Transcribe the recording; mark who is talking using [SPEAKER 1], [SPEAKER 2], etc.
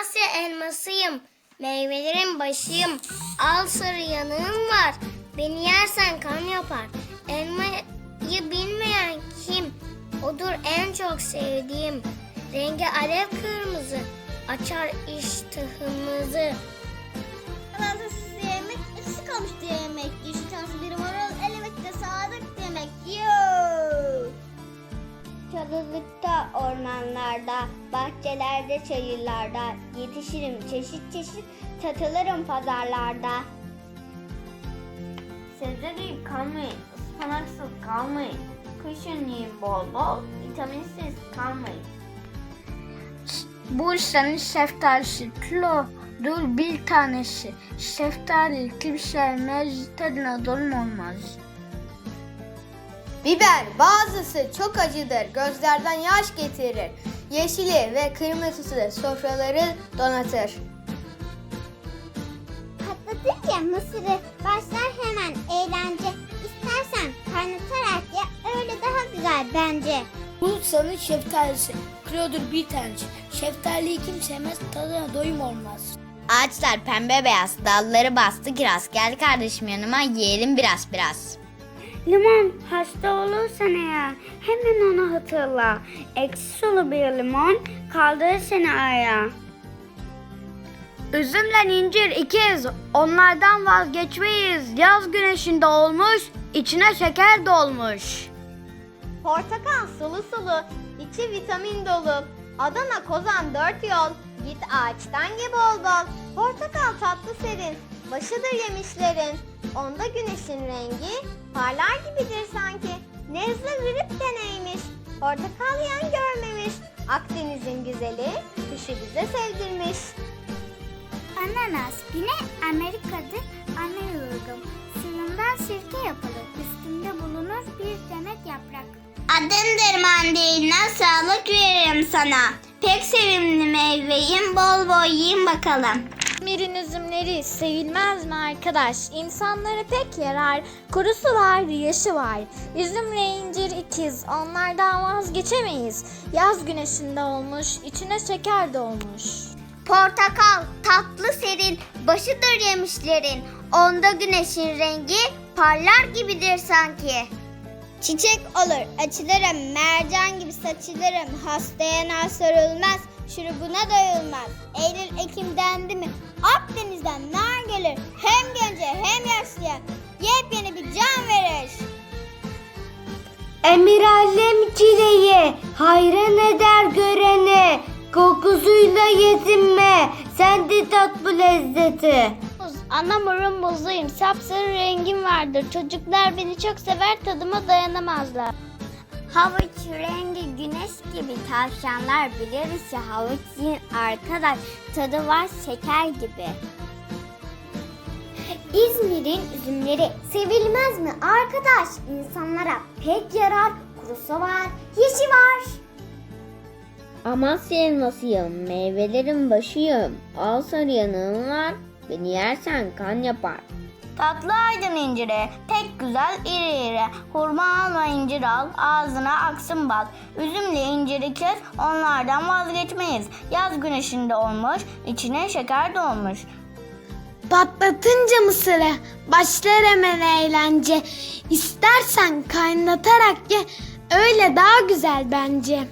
[SPEAKER 1] Amasya elmasıyım. Meyvelerin başıyım. Al sarı yanığım var. Beni yersen kan yapar. Elmayı bilmeyen kim? Odur en çok sevdiğim. Rengi alev kırmızı. Açar iştahımızı.
[SPEAKER 2] Anasız yemek, eksik kalmış yemek. Ormanlarda, bahçelerde, çayırlarda yetişirim çeşit çeşit, satılırım pazarlarda.
[SPEAKER 3] Sebze deyip kalmayın, ıspanaksız kalmayın. Kışın yiyin bol bol, vitaminsiz kalmayın.
[SPEAKER 4] Bursa'nın şeftalisi kilodur bir tanesi. Şeftali kim sevmez tadına doyum olmaz.
[SPEAKER 5] Biber bazısı çok acıdır, gözlerden yaş getirir. Yeşili ve kırmızısı sofraları donatır.
[SPEAKER 2] Patlatınca mısırı başlar hemen eğlence. İstersen kaynatarak ya öyle daha güzel bence.
[SPEAKER 4] Bursa'nın şeftalisi kilodur bir tanesi. Şeftaliyi kim sevmez tadına doyum olmaz.
[SPEAKER 6] Ağaçlar pembe beyaz, dalları bastı kiraz. Gel kardeşim yanıma yiyelim biraz biraz.
[SPEAKER 4] Limon hasta olursan eğer hemen onu hatırla. Eksi sulu bir limon kaldırır seni ayağa. Üzümle incir ikiz, onlardan vazgeçmeyiz. Yaz güneşinde olmuş, içine şeker dolmuş.
[SPEAKER 5] Portakal sulu sulu, içi vitamin dolu. Adana Kozan dört yol, git ağaçtan ye bol bol. Portakal tatlı serin, başıdır yemişlerin. Onda güneşin rengi parlar gibidir sanki. Nezle grip deneymiş, portakal yan görmemiş. Akdeniz'in güzeli, kışı bize sevdirmiş.
[SPEAKER 2] Ananas Güney Amerika'dır ana yurdum. Suyundan sirke yapılır. Üstünde bulunur bir demet yaprak.
[SPEAKER 6] Adımdır mandalina, sağlık veririm sana. Pek sevimli meyveyim, bol bol yiyin bakalım.
[SPEAKER 7] İzmir'in üzümleri sevilmez mi arkadaş? İnsanlara pek yarar. Kurusu var, yaşı var. Üzümle incir ikiz, onlardan vazgeçemeyiz. Yaz güneşinde olmuş, içine şeker dolmuş.
[SPEAKER 2] Portakal tatlı serin, başıdır yemişlerin. Onda güneşin rengi parlar gibidir sanki. Çiçek olur, açılırım, mercan gibi saçılırım. Hastaya nar sarılmaz, şurubuna doyulmaz. Eylül Ekim dendi mi, Akdeniz'den nar gelir. Hem gence hem yaşlıya yepyeni bir can verir.
[SPEAKER 4] Emiralem çileği, hayran eder görene. Kokusuyla yetinme, sen de tat bu lezzeti.
[SPEAKER 2] Anamurun bozuyum, sapsarı rengim vardır. Çocuklar beni çok sever, tadıma dayanamazlar. Havuç rengi güneş gibi tavşanlar biliriz ya havuç yiyin arkadaş tadı var şeker gibi. İzmir'in üzümleri sevilmez mi arkadaş? İnsanlara pek yarar, kurusu var, yeşi var.
[SPEAKER 3] Amasya elmasıyım, meyvelerin başıyım. Al sarı yanığım var, beni yersen kan yapar.
[SPEAKER 6] Tatlı aydın inciri, pek güzel iri iri. Hurma alma incir al, ağzına aksın bal. Üzümle inciri kes, onlardan vazgeçmeyiz. Yaz güneşinde olmuş, içine şeker dolmuş.
[SPEAKER 4] Patlatınca mısırı başlar hemen eğlence. İstersen kaynatarak ye öyle daha güzel bence.